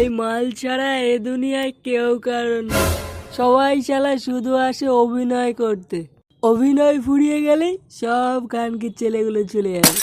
এই মাল ছাড়া এ দুনিয়ায় কেউ কারণ। সবাই শালা শুধু আসে অভিনয় করতে। অভিনয় ফুরিয়ে গেলেই সব খানকির ছেলেগুলো চলে যাবে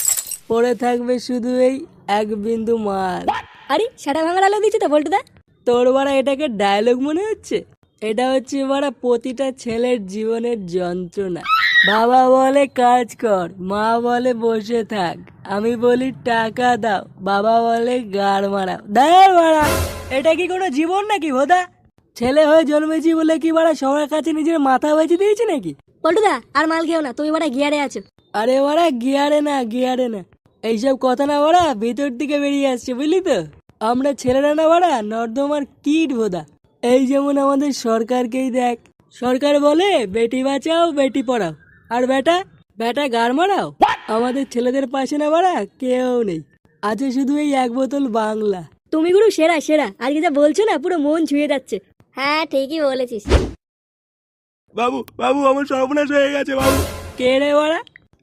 পড়ে থাকবে শুধু এই এক বিন্দু মাল। আরে সাটা ভাঙার আলো দিচ্ছে তো বল্টুদা? তোর বাড়া এটাকে ডায়লগ মনে হচ্ছে? এটা হচ্ছে বাড়া প্রতিটা ছেলের জীবনের যন্ত্রণা। বাবা বলে কাজ কর। মা বলে বসে থাক। আমি বলি টাকা দাও। বাবা বলে গাড় মারাও। দাঁড় মারা! এটা কি কোনো জীবন নাকি ভোদা? ছেলে হয়ে জন্মেছি বলে কি বাড়া সবার কাছে নিজের মাথা বেঁচে দিয়েছি নাকি? বল্টুদা আর মাল খেও না তুমি বড় গিয়ারে আছো। আরে বাড়া গিয়ারে না গিয়ারে না। এইসব কথা না বাড়া ভেতর থেকে বেরিয়ে আসছে বুঝলি তো? আমরা ছেলেরা না বাড়া নর্দমার কিট ভোদা। এই যেমন আমাদের সরকারকেই দেখ। সরকার বলে বেটি বাঁচাও বেটি পড়াও। আর বেটা বেটা গার মারাও? আমাদের ছেলেদের পাশে না বাড়া কেউ নেই। আছে শুধু এই এক বোতল বাংলা। তুমি গুরু সেরা সেরা। আজকে যা বলছো না পুরো মন ছুঁয়ে যাচ্ছে। হ্যাঁ ঠিকই বলেছিস। বাবু বাবু আমার সর্বনাশ হয়ে গেছে বাবু। কে রে বাড়া?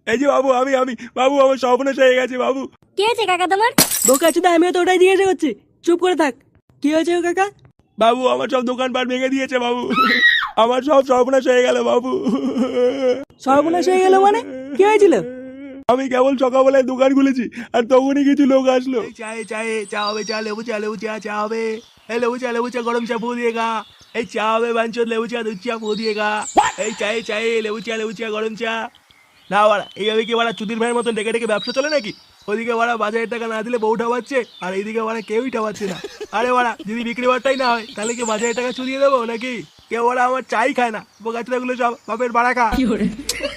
এই যে বাবু আমি আমি। বাবু আমার সর্বনাশ হয়ে গেছে বাবু। কি হয়েছে কাকা তোমার? বোকা চুদা আমিও তো ওটাই জিজ্ঞাসা করছি। চুপ করে থাক। কি হয়েছে কাকা? বাবু আমার সব দোকানপাট ভেঙে দিয়েছে বাবু। আমার সব সর্বনাশ হয়ে গেল বাবু। সর্বনাশ হয়ে গেল মানে? কি হয়েছিল? আমি কেবল সকালবেলায় দোকান খুলেছি আর তখনই কিছু লোক আসলো। চায়ে চায়ে চা হবে চা লেবু চা লেবু চা চা হবে। এই লেবু চা লেবু চা গরম চা ফু দিয়েগা এই চা হবে বাঞ্চত লেবু চা দুধ চা ফু দিয়েগা এই চায়ে চায়ে লেবু চা লেবু চা গরম চা। না বাড়া এইভাবে কি বাড়া চুদির ভাইয়ের মতন ডেকে ডেকে ব্যবসা চলে নাকি? ওদিকে বাড়া বাজারের টাকা না দিলে বউ ঠাবাচ্ছে আর এইদিকে বাড়া কেউই ঠাবাচ্ছে না। আরে বাড়া যদি বিক্রি বারটাই না হয় তাহলে কি বাজারের টাকা চুরিয়ে দেবো নাকি? কেউ বাড়া আমার চাই খায় না? বোকাচুরাগুলো সব বাপের বাড়া খা।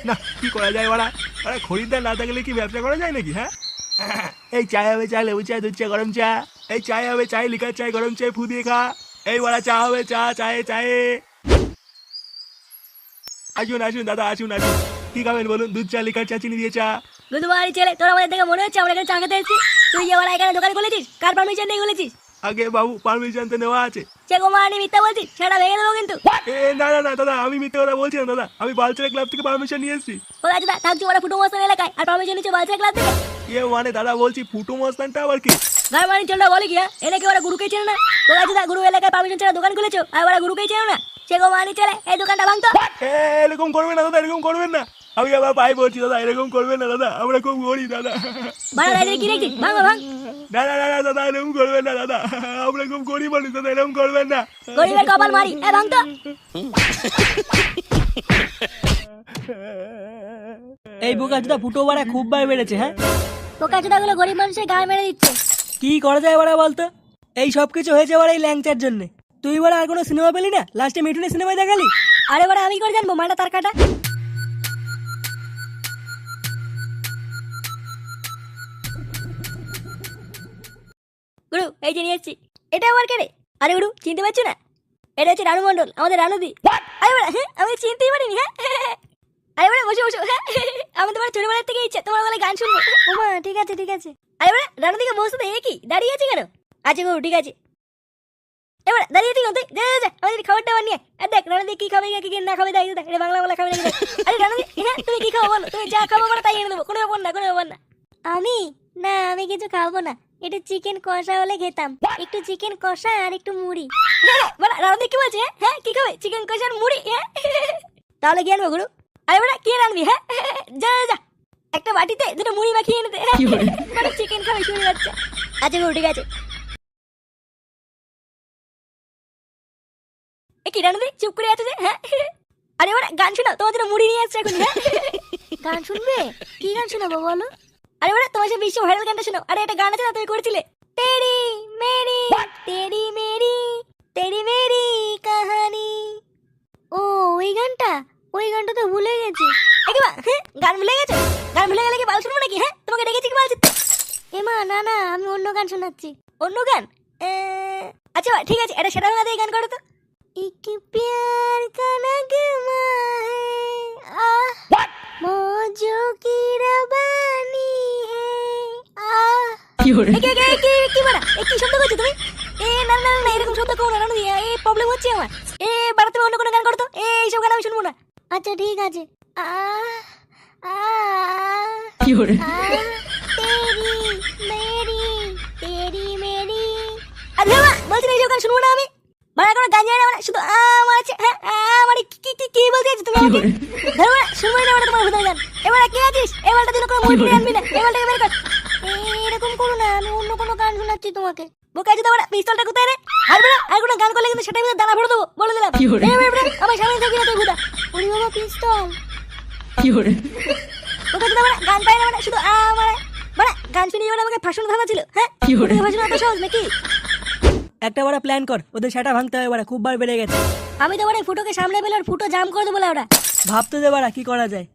না কি করা যায় বাড়া? আরে খরিদ্দার না থাকলে কি ব্যবসা করা যায় নাকি হ্যাঁ? এই চায় হবে চা লেবু চা দুধ চা গরম চা। এই চায় হবে চাই লিকার চাই গরম চাই ফু দিয়ে খা। এই বড়া চা হবে চা চায়ে চায়ে। আসুন আসুন দাদা আসুন আসুন। কি খাবেন বলুন? দুধ চা লিকার চা চিনি দিয়ে চা। দুধু বাড়ি ছেলে তোর আমাদের দেখে মনে হচ্ছে আমরা এখানে চা খেতে এসেছি। তুই বড় এখানে দোকান খুলেছিস? কার পারমিশন দিয়ে খুলেছিস? আগে বাবু পারমিশন তো নেওয়া আছে। সে গোমানি মিথ্যা বলছিস? সেটা ভেঙে দেবো কিন্তু। এ না না না দাদা আমি মিথ্যে কথা বলছি না দাদা। আমি বালচারা ক্লাব থেকে পারমিশন নিয়ে এসেছি। ও আছে থাকছি ওরা ফুটো মস্তান এলাকায় আর পারমিশন নিচ্ছে বাচ্চা ক্লাস থেকে। ইয়ে মানে দাদা বলছি ফুটো মস্তানটা আবার কি? গার মানি চলটা বলে কি হ্যাঁ? এনে কি ওরা গুরুকেই চেনে না? তো আছে গুরু এলাকায় পারমিশন ছাড়া দোকান খুলেছো? আর ওরা গুরুকেই চেনে না? সে গোমানি চলে এই দোকানটা ভাঙতো। এরকম করবেন না দাদা এরকম করবেন না। আমি আবার পাই বলছি দাদা এরকম করবেন না দাদা আমরা খুব গরিব দাদা। না না না দাদা এরকম করবেন না দাদা। আমরা খুব গরিব মানুষ দাদা এরকম করবেন না। গরিবের কপাল মারি। এ ভাঙতো এই বোকা চুদা ফুটো বাড়া খুব বার বেড়েছে হ্যাঁ? পোকা চোদাগুলো গরিব মানুষের গায়ে মেরে দিচ্ছে। কি করা যায় বাড়া বলতো? এই সব কিছু হয়েছে বাড়া এই ল্যাংচার জন্য। তুই বাড়া আর কোনো সিনেমা পেলি না? লাস্টে মিঠুনের সিনেমায় দেখালি? আরে বড় আমি করে জানব মাটা তার কাটা। গুরু এই যে নিয়ে এসছি। এটা আবার কে রে? আরে গুরু চিনতে পারছ না? এটা হচ্ছে রানু মন্ডল আমাদের রানুদি। আরে বড় হ্যাঁ আমি চিনতেই পারিনি হ্যাঁ। আরে বড় বসে বসে হ্যাঁ। আমি তোমার ছোটবেলার থেকে ইচ্ছে তোমার বলে গান শুনব। ওমা ঠিক আছে ঠিক আছে। আরে বড় রানুদিকে বসতে দে কি? দাঁড়িয়ে আছে কেন? আচ্ছা গুরু ঠিক আছে। এবার দাঁড়িয়ে ঠিক তুই যা যা, আমাদের খাবার টাবার নিয়ে আর দেখ রানাদি কি খাবে কি কি না খাবে দেখ দেখ এটা বাংলা বলা খাবে নাকি আরে রানাদি হ্যাঁ তুমি কি খাব বলো তুমি যা খাব বলো তাই এনে দেবো কোনো ব্যাপার না কোনো ব্যাপার না। আমি? না আমি কিছু খাব না। একটু চিকেন কষা হলে খেতাম। একটু চিকেন কষা আর একটু মুড়ি। বলা কি বলছে? হ্যাঁ? হ্যাঁ কি খাবে? চিকেন কষা আর মুড়ি? হ্যাঁ। তাহলে কি আনব গুরু? আরে বড়া কি রানবি হ্যাঁ যা যা, যা। একটা বাটিতে দুটো মুড়ি মাখিয়ে এনে দে। মানে চিকেন খাবে শুনে যাচ্ছে। আচ্ছা গুরু ঠিক আছে। এ কি রানুদি চুপ করে আছে যে? হ্যাঁ। আরে ওরা গান শোনাও। তোমার জন্য মুড়ি নিয়ে আসছে এখন হ্যাঁ। গান শুনবে? কি গান শোনাবো বলো? আরে ওরা তোমার সে বিশ্ব ভাইরাল গানটা শোনাও আরে একটা গান আছে না তুমি করেছিলে তেরি মেরি তেরি মেরি তেরি মেরি কাহানি ও ওই গানটা ওই গানটা তো ভুলে গেছি একেবা হ্যাঁ গান ভুলে গেছো গান ভুলে গেলে কি বাল শুনবো নাকি হ্যাঁ তোমাকে ডেকেছি কি বাল শুনতে এমা না না আমি অন্য গান শোনাচ্ছি অন্য গান এ, আচ্ছা ঠিক আছে এটা সেটা দিয়ে গান করো তো एक प्यार का नगमा है आह मौजों की কি করে কি কি বাড়া এ কি শব্দ করছ তুমি? এ না না না এরকম শব্দ করো না রানু এ প্রবলেম হচ্ছে আমার। এ বাড়া তুমি অন্য কোনো গান করো তো? এ এইসব গান আমি শুনব না। আচ্ছা ঠিক আছে। আ আ কি করে বলছি না এইসব গান শুনব না আমি? বাড়া কোনো গান জানি না শুধু আমার মানে আছে হ্যাঁ আমার মানে কি কি কি বলতে চাইছো তুমি আমাকে? ধরো শুনব না তোমার ভুতার গান। এবার কে আছিস? এবারটা দিন কোনো মুভি আনবি না। এবারটাকে বের কর। এরকম করো না আমি অন্য কোনো গান শোনাচ্ছি তোমাকে। বোকা যদি আমার পিস্তলটা কোথায় রে? আর বেড়া আর কোনো গান করলে কিন্তু সেটা আমি দানা ভরে দেবো বলে দিলাম। আমার সামনে থাকবি না তুই ওরে বাবা পিস্তল। ওকে যদি আমরা গান পাই না মানে শুধু আমার মানে গান শুনিয়ে মানে আমাকে ফাঁসন ছিল হ্যাঁ? ফাঁসন এত সহজ নাকি? একটা বড় প্ল্যান কর ওদের সেটা ভাঙতে হবে বাড়া খুব বার বেড়ে গেছে। আমি তো মানে ফুটোকে সামনে পেলে ওর ফুটো জাম করে দেবো ওরা ভাবতে দে বাড়া কি করা যায়।